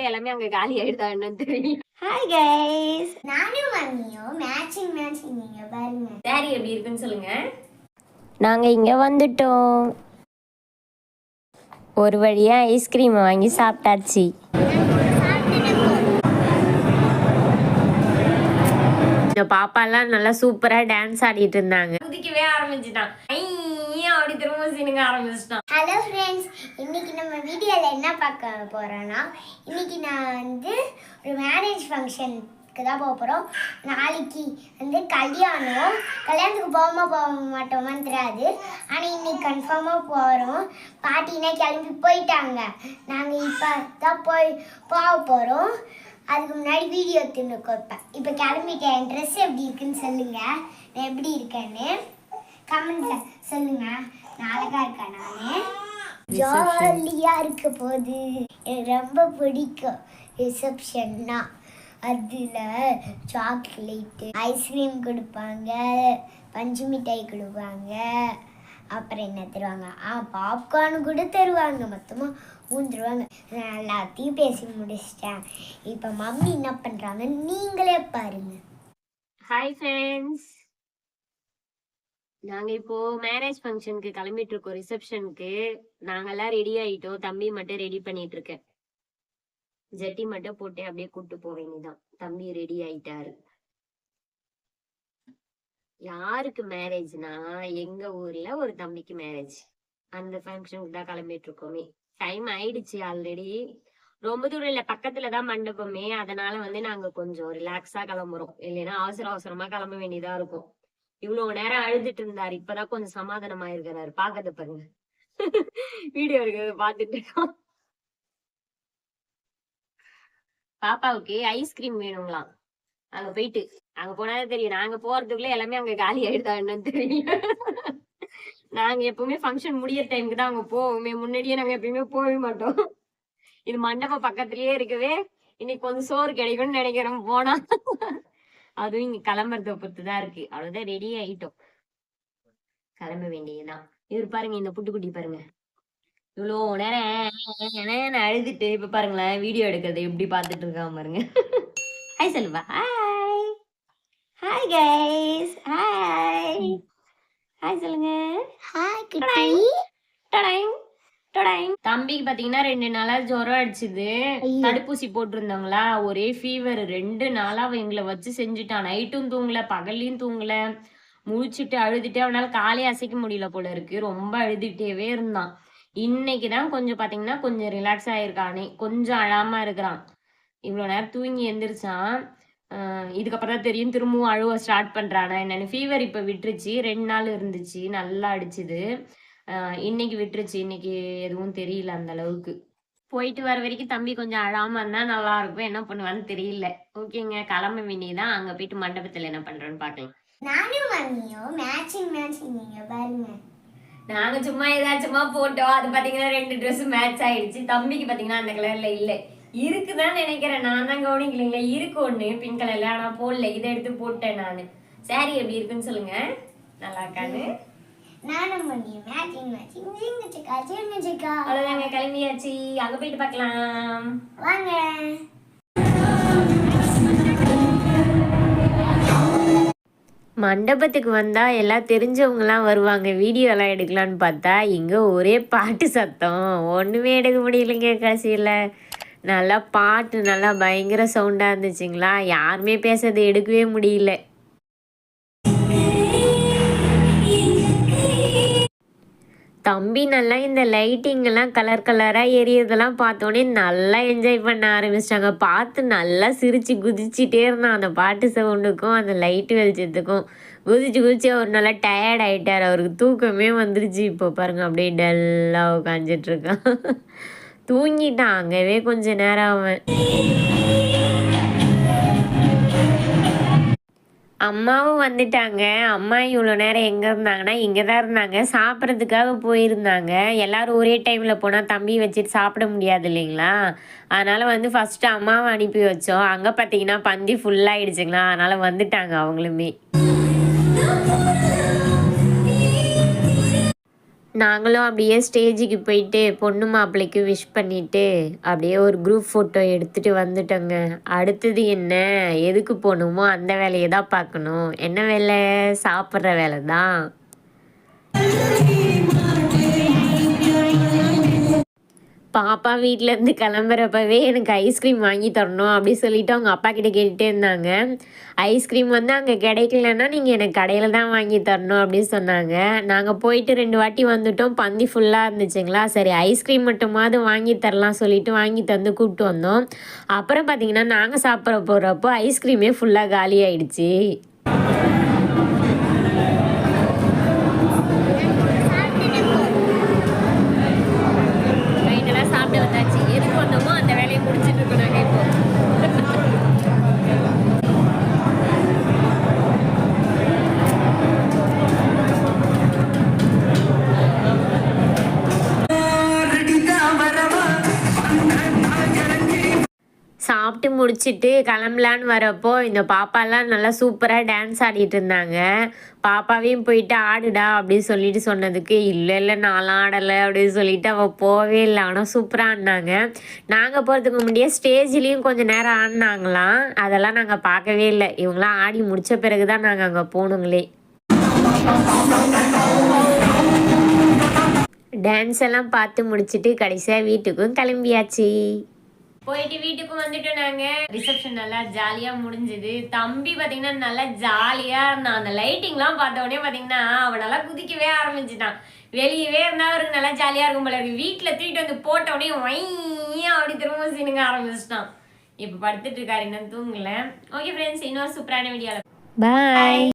எல்லாமே அங்க காலி ஆயிடுதா என்னன்னு தெரியல. ஹாய் கைஸ் நானும் மம்மியும் மேட்சிங் மேட்சிங் நீங்க பாருங்க. சாரி எப்படி இருக்குன்னு சொல்லுங்க. நாங்க இங்க வந்துட்டோம். ஒரு வழியா ஐஸ்கிரீம் வாங்கி சாப்பிட்டாச்சு. இந்த பாப்பாலாம் நல்லா சூப்பரா டான்ஸ் ஆடிட்டு இருந்தாங்க. குதிக்கவே ஆரம்பிச்சுட்டான். அப்படி திரும்ப சீனுங்க ஆரம்பிச்சிட்டான். ஹலோ ஃப்ரெண்ட்ஸ் இன்னைக்கு நம்ம வீடியோவில் என்ன பார்க்க போகிறோன்னா இன்னைக்கு நான் வந்து ஒரு மேரேஜ் ஃபங்க்ஷனுக்கு தான் போக போகிறோம் நாளைக்கு வந்து கல்யாணம் கல்யாணத்துக்கு போகாம போக மாட்டோமான்னு தெரியாது. ஆனால் இன்னைக்கு கன்ஃபார்மாக போகிறோம் பாட்டினா கிளம்பி போயிட்டாங்க. நாங்கள் இப்போ தான் போய் போக போகிறோம் அதுக்கு முன்னாடி வீடியோ தின்னு கொடுப்பேன் இப்போ கிளம்பிட்டேன். ட்ரெஸ் எப்படி இருக்குன்னு சொல்லுங்கள் நான் எப்படி இருக்கேன்னு கமெண்ட்ல சொல்லுங்கள் அழகா இருக்கேன் நானு? ஜாலியா இருக்க போது. எனக்கு ரொம்ப பிடிக்கும் ரிசப்ஷன்னா. அதில் சாக்லேட்டு ஐஸ்கிரீம் கொடுப்பாங்க பஞ்சு மிட்டாய் கொடுப்பாங்க. அப்புறம் என்ன தருவாங்க? ஆ பாப்கார்ன் கூட தருவாங்க. மொத்தமாக மூணு தருவாங்க நான் எல்லாத்தையும் பேசி முடிச்சிட்டேன். இப்போ மம்மி என்ன பண்ணுறாங்க நீங்களே பாருங்க. ஹாய் ஃப்ரெண்ட்ஸ் நாங்க இப்போ மேரேஜ் ஃபங்க்ஷனுக்கு கிளம்பிட்டு இருக்கோம் ரிசப்ஷனுக்கு நாங்கெல்லாம் ரெடி ஆயிட்டோம். தம்பி மட்டும் ரெடி பண்ணிட்டு இருக்கேன். ஜட்டி மட்டும் போட்டு அப்படியே கூட்டு போக தம்பி ரெடி ஆயிட்டாரு. யாருக்கு மேரேஜ்னா எங்க ஊர்ல ஒரு தம்பிக்கு மேரேஜ் அந்த ஃபங்க்ஷனுக்கு தான் கிளம்பிட்டு இருக்கோமே. டைம் ஆயிடுச்சு ஆல்ரெடி ரொம்ப தூரம் இல்ல பக்கத்துல தான் மண்டபமே. அதனால வந்து நாங்க கொஞ்சம் ரிலாக்ஸா கிளம்புறோம். இல்லைன்னா அவசர அவசரமா கிளம்ப வேண்டியதா இருக்கும். இவ்வளவு நேரம் அழுதுட்டு இருந்தாரு. இப்பதான் கொஞ்சம் சமாதானம் ஆயிருக்கிறாரு பாக்கத பாருங்க. வீடியோ இருக்கிறது பாத்துட்டு இருக்கோம். பாப்பாவுக்கு ஐஸ்கிரீம் வேணுங்களாம். அங்க போயிட்டு. அங்க போனாலே தெரியும். நாங்க போறதுக்குள்ள எல்லாமே அங்க காலி ஆயிடுதா என்னன்னு தெரியும் நாங்க எப்பவுமே ஃபங்க்ஷன் முடியற டைமுக்கு தான் அங்க போவோமே. முன்னாடியே நாங்க எப்பயுமே போகவே மாட்டோம். இது மண்டபம் பக்கத்துலயே இருக்கவே இன்னைக்கு கொஞ்சம் சோறு கிடைக்கும்னு நினைக்கிறோம். போனா அதுவும் இங்க கிளம்புறத பொறுத்து தான் இருக்கு. அவ்வளவுதான் ரெடி ஆயிட்டோம். கிளம்ப வேண்டியதுதான். இவர் பாருங்க இந்த புட்டுக்குட்டி பாருங்க. இவ்வளோ நேரம் அழுதுட்டு இப்ப பாருங்களேன் வீடியோ எடுக்கிறத எப்படி பார்த்துட்டு இருக்கான் பாருங்க. Hi Selva. Hi hi guys hi hi சொல்லுங்க. ஹாய் டடாய். தம்பிக்கு பாத்தீங்கன்னா ரெண்டு நாளா ஜுரம் அடிச்சுது. தடுப்பூசி போட்டிருந்தாங்களா ஒரே ஃபீவர் ரெண்டு நாளா அவன் எங்களை வச்சு செஞ்சுட்டான் நைட்டும் தூங்கல பகல்லையும் தூங்கல. முழிச்சிட்டு அழுதுட்டு அவனால காலே அசைக்க முடியல போல இருக்கு. ரொம்ப அழுதுட்டேவே இருந்தான். இன்னைக்கு தான் கொஞ்சம் பாத்தீங்கன்னா கொஞ்சம் ரிலாக்ஸ் ஆயிருக்கானே கொஞ்சம் அழாம இருக்கிறான். இவ்வளோ நேரம் தூங்கி எந்திரிச்சான். ஆஹ் இதுக்கப்புறம் தான் தெரியும் திரும்பவும் அழுவ ஸ்டார்ட் பண்றானா என்னன்னு. ஃபீவர் இப்ப விட்டுருச்சு. ரெண்டு நாள் இருந்துச்சு. நல்லா அடிச்சுது. இன்னைக்கு விட்டுருச்சு. இன்னைக்கு எதுவும் தெரியல அந்த அளவுக்கு. போயிட்டு வர வரைக்கும் தம்பி கொஞ்சம் அழாம இருந்தா நல்லா இருக்கும். என்ன பண்ணுவான்னு தெரியல. ஓகேங்க. கிளம்ப வேண்டியதான் அங்க போயிட்டு மண்டபத்துல என்ன பண்றோன்னு பார்க்கலாம் நானும் மம்மியும் மேட்சிங் மேட்சிங் நீங்க பாருங்க. நாங்க சும்மா ஏதாச்சுமா போட்டோம். அது பாத்தீங்கன்னா ரெண்டு Dress மேட்ச் ஆயிடுச்சு. தம்பிக்கு பாத்தீங்கன்னா அந்த கலர்ல இல்ல. இருக்குதான் நினைக்கிறேன். நான் தான் கவனிக்கலைங்களா. இருக்கு ஒண்ணு. பிங்க் கலர்ல ஆனா போடல. இதை எடுத்து போட்டேன் நானு. சாரி எப்படி இருக்குன்னு சொல்லுங்க. நல்லா இருக்கான்னு. நானும் மம்மியும் மேட்சிங் மேட்சிங் ஜிங்க சிக்கா ஜிங்க சிக்கா அவ்வளவுதாங்க கிளம்பியாச்சு. அங்க போயிட்டு பார்க்கலாம். வாங்க. மண்டபத்துக்கு வந்தா எல்லாம் தெரிஞ்சவங்கலாம் வருவாங்க. வீடியோ எல்லாம் எடுக்கலான்னு பார்த்தா இங்க ஒரே பாட்டு சத்தம். ஒண்ணுமே எடுக்க முடியலைங்க கடைசியில். நல்லா பாட்டு நல்லா பயங்கர சவுண்டா இருந்துச்சுங்களா? யாருமே பேசுறது எடுக்கவே முடியல. தம்பி நல்லா இந்த லைட்டிங்கெல்லாம் கலர் கலராக எரியதெல்லாம் பார்த்தோன்னே நல்லா என்ஜாய் பண்ண ஆரம்பிச்சிட்டாங்க. பார்த்து நல்லா சிரித்து குதிச்சிட்டே இருந்தான். அந்த பாட்டு சவுண்டுக்கும் அந்த லைட்டு வெளிச்சத்துக்கும். குதிச்சு குதிச்சு அவர் நல்லா டயர்ட் ஆகிட்டார் அவருக்கு தூக்கமே வந்துருச்சு. இப்போ பாருங்க அப்படியே டல்லாக உட்காந்துட்டுருக்கான் தூங்கிட்டான். அங்கவே கொஞ்ச நேரம் அவன். அம்மாவும் வந்துட்டாங்க. அம்மா இவ்வளோ நேரம் எங்கே இருந்தாங்கன்னா இங்கே தான் இருந்தாங்க. சாப்பிட்றதுக்காக போயிருந்தாங்க. எல்லோரும் ஒரே டைமில் போனால் தம்பி வச்சுட்டு சாப்பிட முடியாது இல்லைங்களா? அதனால் வந்து ஃபஸ்ட்டு அம்மாவை அனுப்பி வச்சோம். அங்கே பார்த்தீங்கன்னா பந்தி ஃபுல்லாகிடுச்சுங்களா அதனால் வந்துட்டாங்க அவங்களுமே. நாங்களும் அப்படியே ஸ்டேஜுக்கு போயிட்டு பொண்ணு மாப்பிள்ளைக்கு விஷ் பண்ணிட்டு அப்படியே ஒரு குரூப் ஃபோட்டோ எடுத்துட்டு வந்துட்டோங்க. அடுத்தது என்ன? எதுக்கு போகணுமோ அந்த வேலையை தான் பார்க்கணும். என்ன வேலை? சாப்பிட்ற வேலை தான் பாப்பா வீட்டிலேருந்து கிளம்புறப்பவே எனக்கு ஐஸ்கிரீம் வாங்கி தரணும் அப்படி சொல்லிட்டு அவங்க அப்பா கிட்ட கேட்டுட்டே இருந்தாங்க. ஐஸ்கிரீம் வந்து அங்கே கிடைக்கலன்னா நீங்கள் எனக்கு கடையில் தான் வாங்கி தரணும் அப்படின்னு சொன்னாங்க. நாங்கள் போயிட்டு ரெண்டு வாட்டி வந்துட்டோம். பந்தி ஃபுல்லாக இருந்துச்சுங்களா? சரி ஐஸ்கிரீம் மட்டுமாவது வாங்கி தரலாம் சொல்லிட்டு வாங்கி தந்து கூப்பிட்டு வந்தோம். அப்புறம் பார்த்தீங்கன்னா நாங்கள் சாப்பிட்ற போகிறப்போ ஐஸ்கிரீமே ஃபுல்லாக காலி ஆயிடுச்சு. சாப்பிட்டு முடிச்சிட்டு கிளம்பலான்னு வரப்போ இந்த பாப்பாலாம் நல்லா சூப்பராக டான்ஸ் ஆடிட்டு இருந்தாங்க. பாப்பாவையும் போயிட்டு ஆடுடா அப்படின்னு சொல்லிட்டு சொன்னதுக்கு இல்லை இல்லை நான்லாம் ஆடலை அப்படின்னு சொல்லிட்டு அவள் போகவே இல்லை. ஆனால் சூப்பராக ஆடினாங்க. நாங்கள் போகிறதுக்கு முன்னாடியே ஸ்டேஜ்லேயும் கொஞ்சம் நேரம் ஆடினாங்களாம். அதெல்லாம் நாங்கள் பார்க்கவே இல்லை. இவங்களாம் ஆடி முடித்த பிறகு தான் நாங்கள் அங்கே போகணுங்களே. டான்ஸ் எல்லாம் பார்த்து முடிச்சுட்டு கடைசியாக வீட்டுக்கும் கிளம்பியாச்சு. போயிட்டு வீட்டுக்கு வந்துட்டோம் நாங்க ரிசப்ஷன் நல்லா ஜாலியா முடிஞ்சது. தம்பி பாத்தீங்கன்னா நல்லா ஜாலியா இருந்தான். அந்த லைட்டிங் எல்லாம் பார்த்த உடனே பாத்தீங்கன்னா அவன் நல்லா குதிக்கவே ஆரம்பிச்சிட்டான். வெளியவே இருந்தா அவருக்கு நல்லா ஜாலியா இருக்கும் போல இருக்கு. வீட்டுல தூக்கிட்டு வந்து போட்ட உடனே வையா அப்படி திரும்ப சீனுங்க ஆரம்பிச்சிட்டான் இப்ப படுத்துட்டு இருக்காரு இன்னும் தூங்கல ஓகே ஃப்ரெண்ட்ஸ் இன்னொரு சூப்பரான வீடியோல பாய்